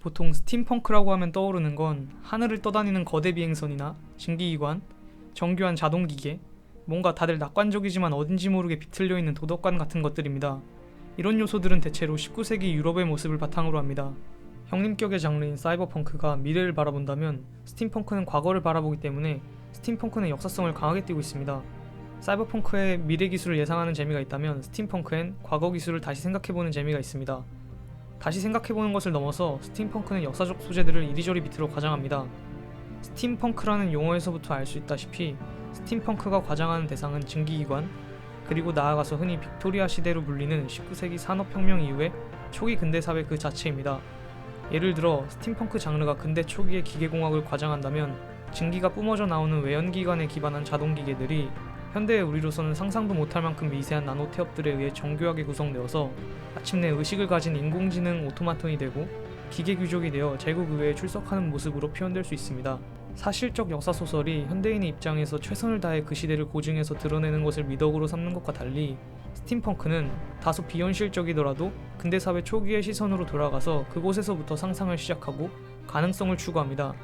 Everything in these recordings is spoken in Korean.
보통 스팀펑크라고 하면 떠오르는 건 하늘을 떠다니는 거대 비행선이나 증기기관, 정교한 자동기계, 뭔가 다들 낙관적이지만 어딘지 모르게 비틀려 있는 도덕관 같은 것들입니다. 이런 요소들은 대체로 19세기 유럽의 모습을 바탕으로 합니다. 형님격의 장르인 사이버펑크가 미래를 바라본다면 스팀펑크는 과거를 바라보기 때문에 스팀펑크는 역사성을 강하게 띄고 있습니다. 사이버펑크의 미래 기술을 예상하는 재미가 있다면 스팀펑크엔 과거 기술을 다시 생각해보는 재미가 있습니다. 다시 생각해보는 것을 넘어서 스팀펑크는 역사적 소재들을 이리저리 비틀어 과장합니다. 스팀펑크라는 용어에서부터 알 수 있다시피 스팀펑크가 과장하는 대상은 증기기관, 그리고 나아가서 흔히 빅토리아 시대로 불리는 19세기 산업혁명 이후의 초기 근대 사회 그 자체입니다. 예를 들어 스팀펑크 장르가 근대 초기의 기계공학을 과장한다면 증기가 뿜어져 나오는 외연기관에 기반한 자동기계들이 현대의 우리로서는 상상도 못할 만큼 미세한 나노 태엽들에 의해 정교하게 구성되어서 마침내 의식을 가진 인공지능 오토마톤이 되고 기계 귀족이 되어 제국 의회에 출석하는 모습으로 표현될 수 있습니다. 사실적 역사 소설이 현대인의 입장에서 최선을 다해 그 시대를 고증해서 드러내는 것을 미덕으로 삼는 것과 달리 스팀펑크는 다소 비현실적이더라도 근대 사회 초기의 시선으로 돌아가서 그곳에서부터 상상을 시작하고 가능성을 추구합니다.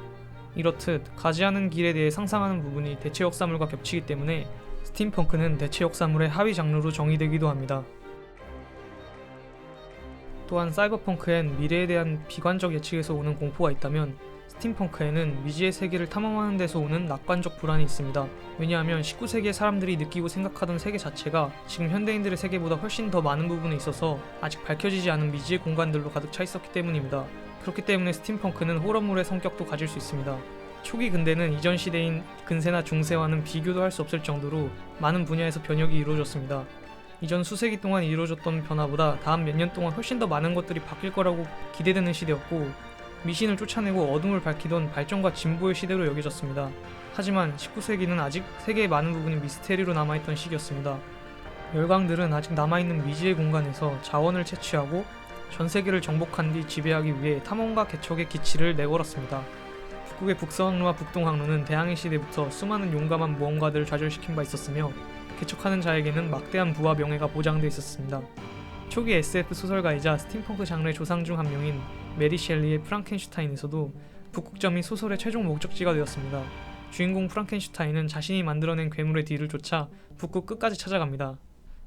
이렇듯 가지 않은 길에 대해 상상하는 부분이 대체 역사물과 겹치기 때문에 스팀펑크는 대체 역사물의 하위 장르로 정의되기도 합니다. 또한 사이버펑크엔 미래에 대한 비관적 예측에서 오는 공포가 있다면 스팀펑크에는 미지의 세계를 탐험하는 데서 오는 낙관적 불안이 있습니다. 왜냐하면 19세기의 사람들이 느끼고 생각하던 세계 자체가 지금 현대인들의 세계보다 훨씬 더 많은 부분에 있어서 아직 밝혀지지 않은 미지의 공간들로 가득 차 있었기 때문입니다. 그렇기 때문에 스팀펑크는 호러물의 성격도 가질 수 있습니다. 초기 근대는 이전 시대인 근세나 중세와는 비교도 할 수 없을 정도로 많은 분야에서 변혁이 이루어졌습니다. 이전 수세기 동안 이루어졌던 변화보다 다음 몇 년 동안 훨씬 더 많은 것들이 바뀔 거라고 기대되는 시대였고 미신을 쫓아내고 어둠을 밝히던 발전과 진보의 시대로 여겨졌습니다. 하지만 19세기는 아직 세계의 많은 부분이 미스테리로 남아있던 시기였습니다. 열강들은 아직 남아있는 미지의 공간에서 자원을 채취하고 전 세계를 정복한 뒤 지배하기 위해 탐험과 개척의 기치를 내걸었습니다. 북극의 북서항로와 북동항로는 대항해 시대부터 수많은 용감한 모험가들을 좌절시킨 바 있었으며 개척하는 자에게는 막대한 부와 명예가 보장돼 있었습니다. 초기 SF 소설가이자 스팀펑크 장르의 조상 중 한 명인 메리 셸리의 프랑켄슈타인에서도 북극점이 소설의 최종 목적지가 되었습니다. 주인공 프랑켄슈타인은 자신이 만들어낸 괴물의 뒤를 쫓아 북극 끝까지 찾아갑니다.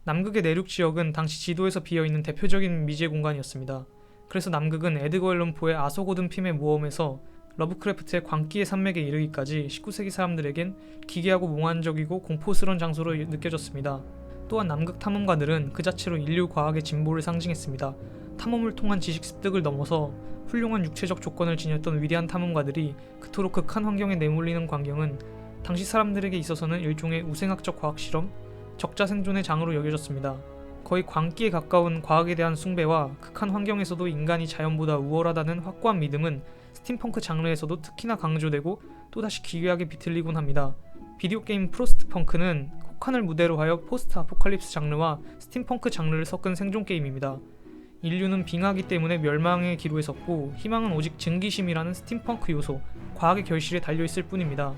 남극의 내륙 지역은 당시 지도에서 비어있는 대표적인 미지의 공간이었습니다. 그래서 남극은 에드거 앨런 포의 아소고든 핌의 모험에서 러브크래프트의 광기의 산맥에 이르기까지 19세기 사람들에겐 기괴하고 몽환적이고 공포스러운 장소로 느껴졌습니다. 또한 남극 탐험가들은 그 자체로 인류 과학의 진보를 상징했습니다. 탐험을 통한 지식 습득을 넘어서 훌륭한 육체적 조건을 지녔던 위대한 탐험가들이 그토록 극한 환경에 내몰리는 광경은 당시 사람들에게 있어서는 일종의 우생학적 과학 실험, 적자 생존의 장으로 여겨졌습니다. 거의 광기에 가까운 과학에 대한 숭배와 극한 환경에서도 인간이 자연보다 우월하다는 확고한 믿음은 스팀펑크 장르에서도 특히나 강조되고 또다시 기괴하게 비틀리곤 합니다. 비디오 게임 프로스트펑크는 혹한을 무대로 하여 포스트 아포칼립스 장르와 스팀펑크 장르를 섞은 생존 게임입니다. 인류는 빙하기 때문에 멸망의 기로에 섰고 희망은 오직 증기심이라는 스팀펑크 요소, 과학의 결실에 달려 있을 뿐입니다.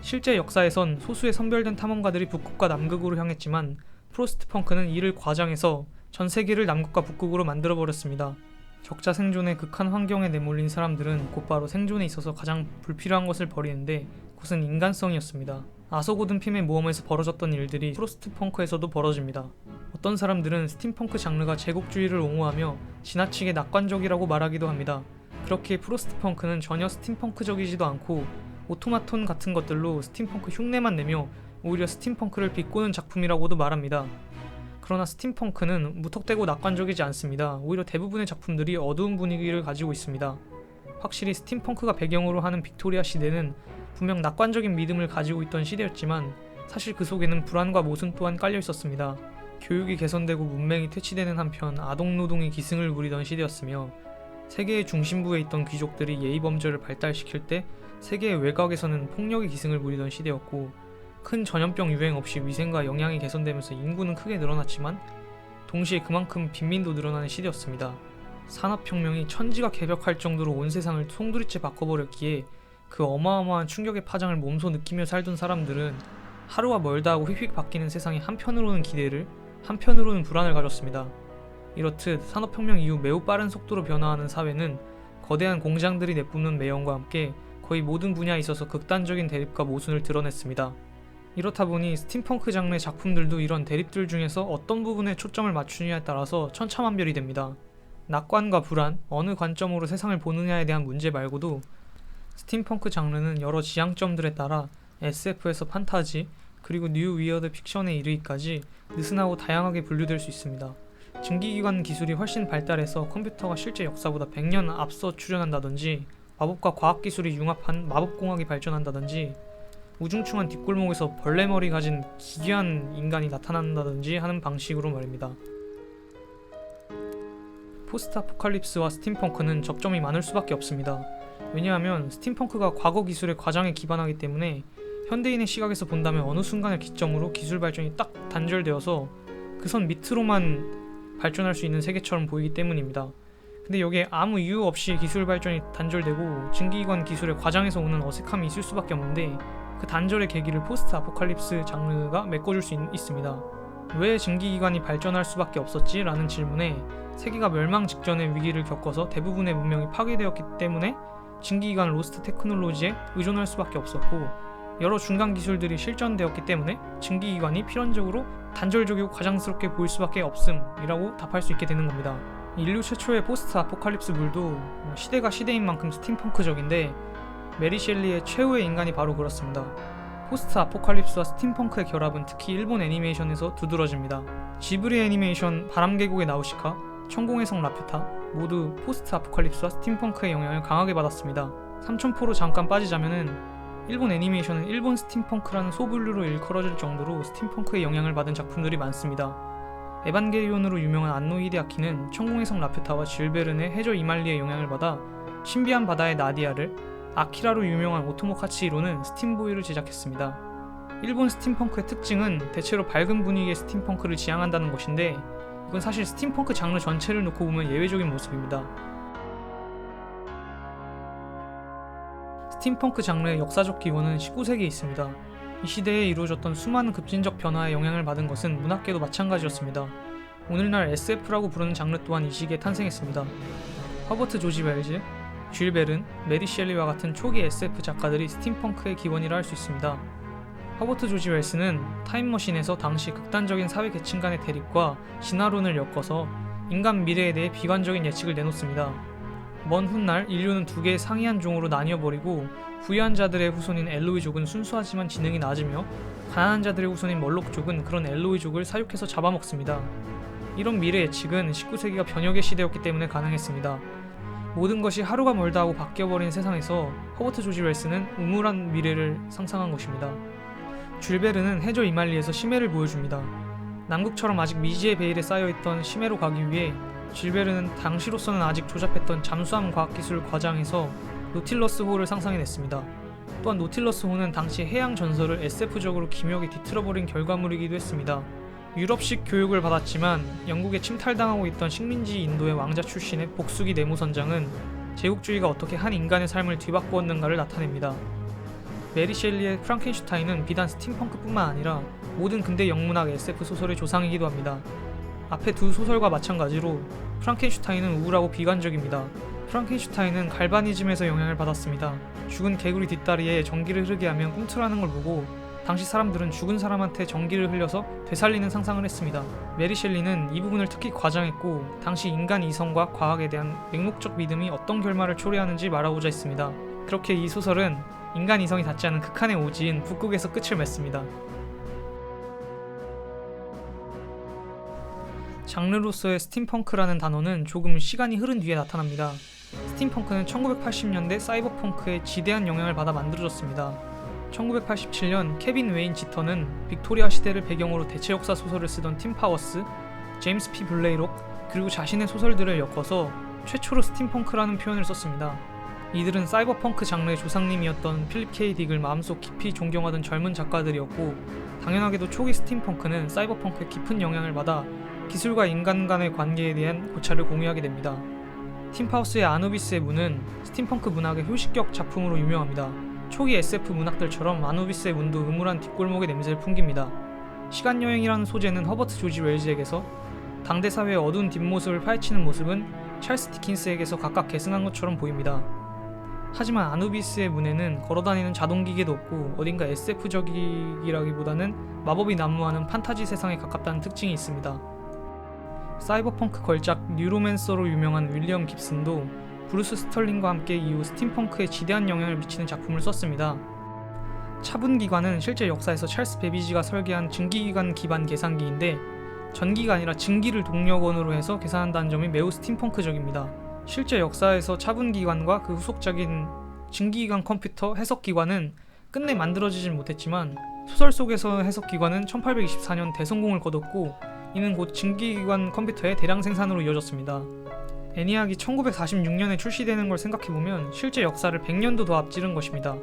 실제 역사에선 소수의 선별된 탐험가들이 북극과 남극으로 향했지만 프로스트펑크는 이를 과장해서 전 세계를 남극과 북극으로 만들어 버렸습니다. 적자 생존의 극한 환경에 내몰린 사람들은 곧바로 생존에 있어서 가장 불필요한 것을 버리는데 그것은 인간성이었습니다. 아소고든 핌의 모험에서 벌어졌던 일들이 프로스트 펑크에서도 벌어집니다. 어떤 사람들은 스팀펑크 장르가 제국주의를 옹호하며 지나치게 낙관적이라고 말하기도 합니다. 그렇게 프로스트 펑크는 전혀 스팀펑크적이지도 않고 오토마톤 같은 것들로 스팀펑크 흉내만 내며 오히려 스팀펑크를 비꼬는 작품이라고도 말합니다. 그러나 스팀펑크는 무턱대고 낙관적이지 않습니다. 오히려 대부분의 작품들이 어두운 분위기를 가지고 있습니다. 확실히 스팀펑크가 배경으로 하는 빅토리아 시대는 분명 낙관적인 믿음을 가지고 있던 시대였지만 사실 그 속에는 불안과 모순 또한 깔려 있었습니다. 교육이 개선되고 문맹이 퇴치되는 한편 아동 노동이 기승을 부리던 시대였으며 세계의 중심부에 있던 귀족들이 예의 범죄를 발달시킬 때 세계의 외곽에서는 폭력이 기승을 부리던 시대였고 큰 전염병 유행 없이 위생과 영양이 개선되면서 인구는 크게 늘어났지만 동시에 그만큼 빈민도 늘어나는 시대였습니다. 산업혁명이 천지가 개벽할 정도로 온 세상을 송두리째 바꿔버렸기에 그 어마어마한 충격의 파장을 몸소 느끼며 살던 사람들은 하루가 멀다 하고 휙휙 바뀌는 세상에 한편으로는 기대를 한편으로는 불안을 가졌습니다. 이렇듯 산업혁명 이후 매우 빠른 속도로 변화하는 사회는 거대한 공장들이 내뿜는 매연과 함께 거의 모든 분야에 있어서 극단적인 대립과 모순을 드러냈습니다. 이렇다 보니 스팀펑크 장르의 작품들도 이런 대립들 중에서 어떤 부분에 초점을 맞추느냐에 따라서 천차만별이 됩니다. 낙관과 불안, 어느 관점으로 세상을 보느냐에 대한 문제 말고도 스팀펑크 장르는 여러 지향점들에 따라 SF에서 판타지, 그리고 뉴 위어드 픽션에 이르기까지 느슨하고 다양하게 분류될 수 있습니다. 증기기관 기술이 훨씬 발달해서 컴퓨터가 실제 역사보다 100년 앞서 출현한다든지 마법과 과학 기술이 융합한 마법공학이 발전한다든지 우중충한 뒷골목에서 벌레머리 가진 기괴한 인간이 나타난다든지 하는 방식으로 말입니다. 포스트 아포칼립스와 스팀펑크는 접점이 많을 수밖에 없습니다. 왜냐하면 스팀펑크가 과거 기술의 과장에 기반하기 때문에 현대인의 시각에서 본다면 어느 순간을 기점으로 기술 발전이 딱 단절되어서 그 선 밑으로만 발전할 수 있는 세계처럼 보이기 때문입니다. 근데 여기에 아무 이유 없이 기술 발전이 단절되고 증기기관 기술의 과장에서 오는 어색함이 있을 수밖에 없는데 그 단절의 계기를 포스트 아포칼립스 장르가 메꿔줄 수 있, 있습니다. 왜 증기기관이 발전할 수밖에 없었지? 라는 질문에 세계가 멸망 직전의 위기를 겪어서 대부분의 문명이 파괴되었기 때문에 증기기관 로스트 테크놀로지에 의존할 수밖에 없었고 여러 중간 기술들이 실전되었기 때문에 증기기관이 필연적으로 단절적이고 과장스럽게 보일 수밖에 없음이라고 답할 수 있게 되는 겁니다. 인류 최초의 포스트 아포칼립스 물도 시대가 시대인 만큼 스팀펑크적인데 메리 셸리의 최후의 인간이 바로 그렇습니다. 포스트 아포칼립스와 스팀펑크의 결합은 특히 일본 애니메이션에서 두드러집니다. 지브리 애니메이션 바람계곡의 나우시카, 천공의 성 라퓨타 모두 포스트 아포칼립스와 스팀펑크의 영향을 강하게 받았습니다. 삼천포로 잠깐 빠지자면은 일본 애니메이션은 일본 스팀펑크라는 소분류로 일컬어질 정도로 스팀펑크의 영향을 받은 작품들이 많습니다. 에반게리온으로 유명한 안노 히데아키는 천공의 성 라퓨타와 질베른의 해저 이말리의 영향을 받아 신비한 바다의 나디아를 아키라로 유명한 오토모 카치히로는 스팀보이를 제작했습니다. 일본 스팀펑크의 특징은 대체로 밝은 분위기의 스팀펑크를 지향한다는 것인데 이건 사실 스팀펑크 장르 전체를 놓고 보면 예외적인 모습입니다. 스팀펑크 장르의 역사적 기원은 19세기에 있습니다. 이 시대에 이루어졌던 수많은 급진적 변화에 영향을 받은 것은 문학계도 마찬가지였습니다. 오늘날 SF라고 부르는 장르 또한 이 시기에 탄생했습니다. 허버트 조지 웰즈, 쥘 베른, 메리 셸리와 같은 초기 SF 작가들이 스팀펑크의 기원이라 할 수 있습니다. 허버트 조지 웰스는 타임머신에서 당시 극단적인 사회 계층 간의 대립과 진화론을 엮어서 인간 미래에 대해 비관적인 예측을 내놓습니다. 먼 훗날 인류는 두 개의 상이한 종으로 나뉘어 버리고 부유한 자들의 후손인 엘로이족은 순수하지만 지능이 낮으며 가난한 자들의 후손인 멀록족은 그런 엘로이족을 사육해서 잡아먹습니다. 이런 미래 예측은 19세기가 변혁의 시대였기 때문에 가능했습니다. 모든 것이 하루가 멀다 하고 바뀌어버린 세상에서 허버트 조지 웰스는 우물한 미래를 상상한 것입니다. 줄베르는 해저 이말리에서 심해를 보여줍니다. 남극처럼 아직 미지의 베일에 쌓여있던 심해로 가기 위해 질베르는 당시로서는 아직 조잡했던 잠수함 과학기술 과장에서 노틸러스호를 상상해냈습니다. 또한 노틸러스호는 당시 해양 전설을 SF적으로 기묘하게 뒤틀어버린 결과물이기도 했습니다. 유럽식 교육을 받았지만 영국에 침탈당하고 있던 식민지 인도의 왕자 출신의 복수기 내무선장은 제국주의가 어떻게 한 인간의 삶을 뒤바꾸었는가를 나타냅니다. 메리 셸리의 프랑켄슈타인은 비단 스팀펑크뿐만 아니라 모든 근대 영문학 SF 소설의 조상이기도 합니다. 앞에 두 소설과 마찬가지로 프랑켄슈타인은 우울하고 비관적입니다. 프랑켄슈타인은 갈바니즘에서 영향을 받았습니다. 죽은 개구리 뒷다리에 전기를 흐르게 하면 꿈틀하는 걸 보고 당시 사람들은 죽은 사람한테 전기를 흘려서 되살리는 상상을 했습니다. 메리 셸리는 이 부분을 특히 과장했고 당시 인간 이성과 과학에 대한 맹목적 믿음이 어떤 결말을 초래하는지 말하고자 했습니다. 그렇게 이 소설은 인간 이성이 닿지 않은 극한의 오지인 북극에서 끝을 맺습니다. 장르로서의 스팀펑크라는 단어는 조금 시간이 흐른 뒤에 나타납니다. 스팀펑크는 1980년대 사이버펑크에 지대한 영향을 받아 만들어졌습니다. 1987년 케빈 웨인 지터는 빅토리아 시대를 배경으로 대체 역사 소설을 쓰던 팀 파워스, 제임스 피 블레이록, 그리고 자신의 소설들을 엮어서 최초로 스팀펑크라는 표현을 썼습니다. 이들은 사이버펑크 장르의 조상님이었던 필립 케이 딕을 마음속 깊이 존경하던 젊은 작가들이었고 당연하게도 초기 스팀펑크는 사이버펑크의 깊은 영향을 받아 기술과 인간 간의 관계에 대한 고찰을 공유하게 됩니다. 팀파우스의 아누비스의 문은 스팀펑크 문학의 효식격 작품으로 유명합니다. 초기 SF 문학들처럼 아누비스의 문도 음울한 뒷골목의 냄새를 풍깁니다. 시간여행이라는 소재는 허버트 조지 웰즈에게서 당대 사회의 어두운 뒷모습을 파헤치는 모습은 찰스 디킨스에게서 각각 계승한 것처럼 보입니다. 하지만 아누비스의 문에는 걸어다니는 자동기계도 없고 어딘가 SF적이기라기보다는 마법이 난무하는 판타지 세상에 가깝다는 특징이 있습니다. 사이버펑크 걸작 뉴로맨서로 유명한 윌리엄 깁슨도 브루스 스털링과 함께 이후 스팀펑크에 지대한 영향을 미치는 작품을 썼습니다. 차분기관은 실제 역사에서 찰스 베비지가 설계한 증기기관 기반 계산기인데 전기가 아니라 증기를 동력원으로 해서 계산한다는 점이 매우 스팀펑크적입니다. 실제 역사에서 차분기관과 그 후속작인 증기기관 컴퓨터 해석기관은 끝내 만들어지진 못했지만 소설 속에서 해석기관은 1824년 대성공을 거뒀고 이는 곧 증기기관 컴퓨터의 대량 생산으로 이어졌습니다. 애니악이 1946년에 출시되는 걸 생각해보면 실제 역사를 100년도 더 앞지른 것입니다.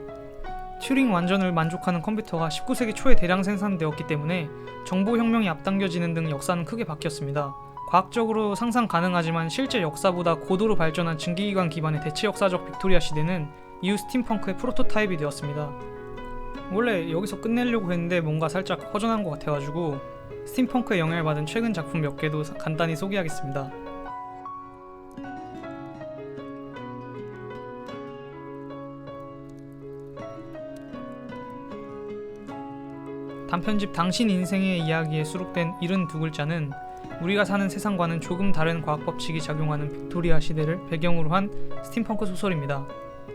튜링 완전을 만족하는 컴퓨터가 19세기 초에 대량 생산되었기 때문에 정보혁명이 앞당겨지는 등 역사는 크게 바뀌었습니다. 과학적으로 상상 가능하지만 실제 역사보다 고도로 발전한 증기기관 기반의 대체 역사적 빅토리아 시대는 이후 스팀펑크의 프로토타입이 되었습니다. 원래 여기서 끝내려고 했는데 뭔가 살짝 허전한 것 같아가지고 스팀펑크의 영향을 받은 최근 작품 몇 개도 간단히 소개하겠습니다. 단편집 당신 인생의 이야기에 수록된 72글자는 우리가 사는 세상과는 조금 다른 과학 법칙이 작용하는 빅토리아 시대를 배경으로 한 스팀펑크 소설입니다.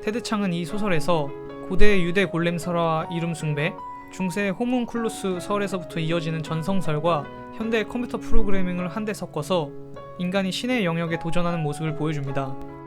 테드 창은 이 소설에서 고대 유대 골렘 설화와 이름 숭배, 중세 호문쿨루스 설에서부터 이어지는 전성설과 현대 컴퓨터 프로그래밍을 한데 섞어서 인간이 신의 영역에 도전하는 모습을 보여줍니다.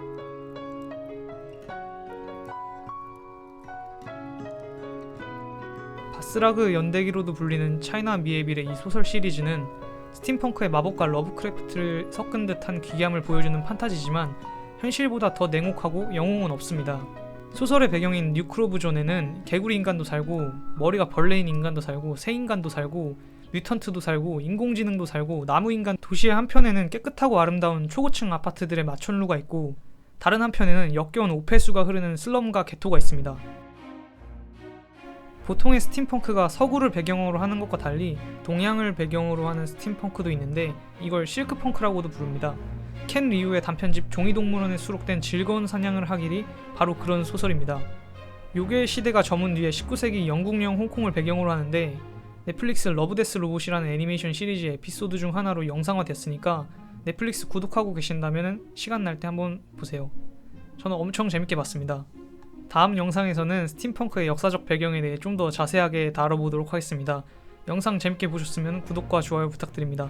스라그 연대기로도 불리는 차이나 미에빌의 이 소설 시리즈는 스팀펑크의 마법과 러브크래프트를 섞은 듯한 기괴함을 보여주는 판타지지만 현실보다 더 냉혹하고 영웅은 없습니다. 소설의 배경인 뉴크로브존에는 개구리 인간도 살고 머리가 벌레인 인간도 살고 새 인간도 살고 뮤턴트도 살고 인공지능도 살고 나무 인간 도시의 한편에는 깨끗하고 아름다운 초고층 아파트들의 마천루가 있고 다른 한편에는 역겨운 오폐수가 흐르는 슬럼과 개토가 있습니다. 보통의 스팀펑크가 서구를 배경으로 하는 것과 달리 동양을 배경으로 하는 스팀펑크도 있는데 이걸 실크펑크라고도 부릅니다. 켄 리우의 단편집 종이동물원에 수록된 즐거운 사냥을 하길이 바로 그런 소설입니다. 요괴 시대가 저문 뒤에 19세기 영국령 홍콩을 배경으로 하는데 넷플릭스 러브데스 로봇이라는 애니메이션 시리즈 에피소드 중 하나로 영상화됐으니까 넷플릭스 구독하고 계신다면 시간 날 때 한번 보세요. 저는 엄청 재밌게 봤습니다. 다음 영상에서는 스팀펑크의 역사적 배경에 대해 좀 더 자세하게 다뤄보도록 하겠습니다. 영상 재밌게 보셨으면 구독과 좋아요 부탁드립니다.